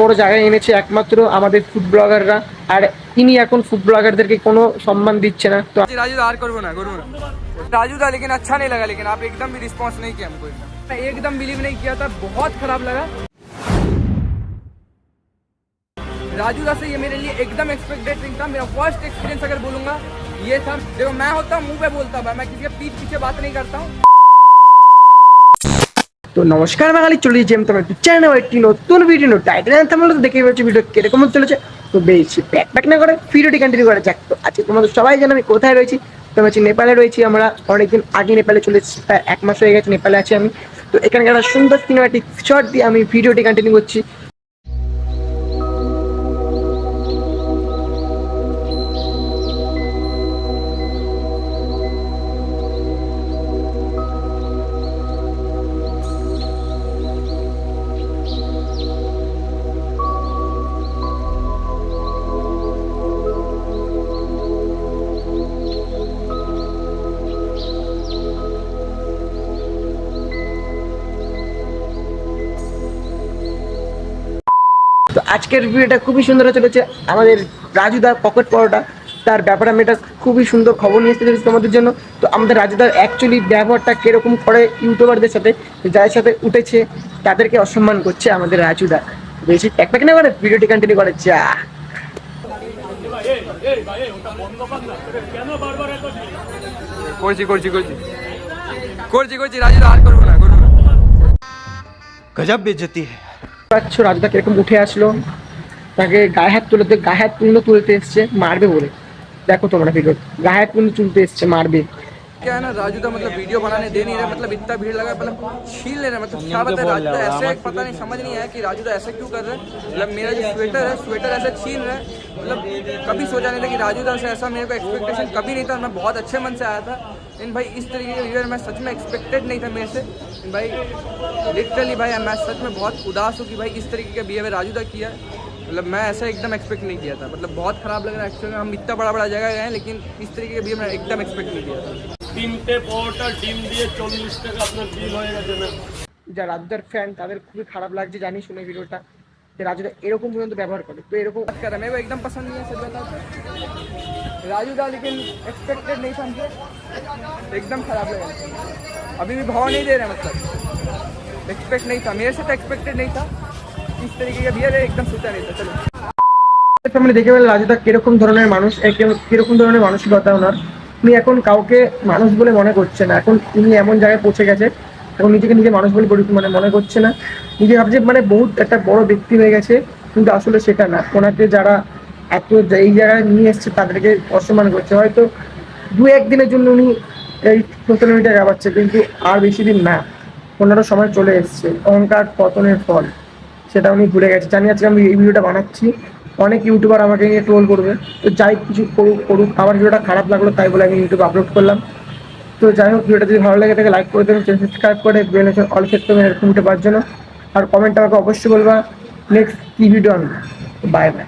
বড় জায়গায় এনেছে একমাত্র আমাদের ফুড ব্লগাররা আর তিনি এখন ফুড ব্লগারদেরকে কোনো সম্মান দিচ্ছে না। তো রাজু আর করব না করব না। রাজু দা লেকিন আচ্ছা নেই লাগা লেকিন आप একদম রেসপন্স নেই কি একদম বিলিভ নেই কি नहीं किया राजू दा से ये मेरे लिए एकदम एक्सपेक्टेड नहीं था मेरा फर्स्ट एक्सपीरियंस अगर बोलूंगा ये था देखो मैं होता मुंह पे बोलता भाई मैं किसी के पीठ पीछे बात नहीं करता हूँ তো নমস্কার বাঙালি চলে যেম তোমার চ্যানেল একটি নতুন ভিডিও টাইটেল থামলে তো দেখে পাচ্ছি ভিডিও কিরকম হতে চলেছে তো বেশি প্যাক প্যাক না করে ভিডিওটি কন্টিনিউ করা যাক তো আজকে তোমাদের সবাই জানো আমি কোথায় রয়েছি তো আমি হচ্ছে নেপালে রয়েছি আমরা অনেকদিন আগে নেপালে চলে এসেছি প্রায় এক মাস হয়ে গেছে নেপালে আছি আমি তো এখানকার একটা সুন্দর সিনেমাটিক শট দিয়ে আমি ভিডিওটি কন্টিনিউ করছি তো আজকের ভিডিওটা খুবই সুন্দর চলেছে। আমাদের রাজুদা পকেট পরোটা তার ব্যাপারে আমি এটা খুবই সুন্দর খবর নিয়ে এসেতে চলেছি তোমাদের জন্য। তো আমাদের রাজুদার অ্যাকচুয়ালি ব্যবহারটা কীরকম করে ইউটিউবারদের সাথে যাদের সাথে উঠেছে তাদেরকে অসম্মান করছে আমাদের রাজুদা। বেশি একটা প্যাক না করে ভিডিওটি কন্টিনিউ করে যা। করছি করছি করছি। রাজুদা আর করব না গজব বেজতি হ্যাঁ পাচ্ছ রাজুদা কীরকম উঠে আসলো, তাকে গায়ে হাত তুলতে গায়ে হাত পূর্ণ তুলতে এসছে, মারবে বলে। দেখো তোমরা ভিডিও গায়ে হাত পূর্ণ তুলতে এসছে, মারবে। क्या है ना राजू दा मतलब वीडियो बनाने दे नहीं रहा मतलब इतना भीड़ लगा मतलब छीन ले रहा मतलब क्या बताए राजू दा ऐसे पता नहीं समझ नहीं आया कि राजू दा ऐसे क्यों कर रहे हैं। मतलब मेरा जो स्वेटर है स्वेटर ऐसे छीन रहा है मतलब कभी सोचा नहीं था कि राजू दा से ऐसा मेरे को एक्सपेक्टेशन कभी नहीं था मैं बहुत अच्छे मन से आया था। लेकिन भाई इस तरीके का रिव्यू मैं सच में एक्सपेक्टेड नहीं था मेरे से। भाई लिटरली भाई मैं सच में बहुत उदास हूँ कि भाई इस तरीके का बिहेवियर राजू दा किया। मतलब मैं ऐसा एकदम एक्सपेक्ट नहीं किया था। मतलब बहुत खराब लग रहा है एक्चुअली हम इतना बड़ा बड़ा जगह गए हैं लेकिन इस तरीके का बिहेवियर मैं एकदम एक्सपेक्ट नहीं किया था। তিনটে পরোটা ডিম দিয়ে চল্লিশ টাকা আপনার বিল হয়ে গেছে না যারা রাজুদার ফ্যান তাদের খুবই খারাপ লাগছে জানি শুনে ভিডিওটা যে রাজুদা এরকম পর্যন্ত ব্যবহার করে তো এরকম बात कर रहा है मेरे को एकदम पसंद नहीं है सच बताओ तो राजू दा लेकिन एक्सपेक्टेड नहीं था हमसे एकदम खराब लगा अभी भी भाव नहीं दे रहे मतलब एक्सपेक्ट नहीं था मेरे से तो एक्सपेक्टेड नहीं था इस तरीके का बिहेवियर एकदम सोचा नहीं था चलो ফ্যামিলি দেখে পেলে রাজুদা কিরকম ধরনের মানুষ এ কিরকম- কিরকম ধরনের মানসিকতা ওনার উনি এখন কাউকে মানুষ বলে মনে করছে না। এখন উনি এমন জায়গায় পৌঁছে গেছে, এখন নিজেকে নিজে মানুষ বলে মানে মনে করছে না। নিজে ভাবছে মানে বহুত একটা বড় ব্যক্তি হয়ে গেছে, কিন্তু আসলে সেটা না। ওনাকে যারা এত এই জায়গায় নিয়ে এসছে, তাদেরকে অসম্মান করছে। হয়তো দু একদিনের জন্য উনি এই সোশ্যাল মিডিয়া গাবাচ্ছে, কিন্তু আর বেশি দিন না। ওনারও সময় চলে এসছে। অহংকার পতনের ফল। সেটা উনি ভুলে গেছে। জানি আজকে আমি এই ভিডিওটা বানাচ্ছি। অনেক ইউটিউবার আমাকে নিয়ে ট্রোল করবে। তো যাই কিছু করুক করুক। আমার ভিডিওটা খারাপ লাগল, তাই বলে আমি ইউটিউবে আপলোড করলাম। তো যাই হোক, ভিডিওটা যদি ভালো লাগে তাকে লাইক করে দেবেন চ্যানেল সাবস্ক্রাইব করে বেল অল সেট করবেন এরকম ভিডিও পাওয়ার জন্য। আর কমেন্ট আমাকে অবশ্যই বলবা। নেক্সট কি ভিডিও আমি? Bye by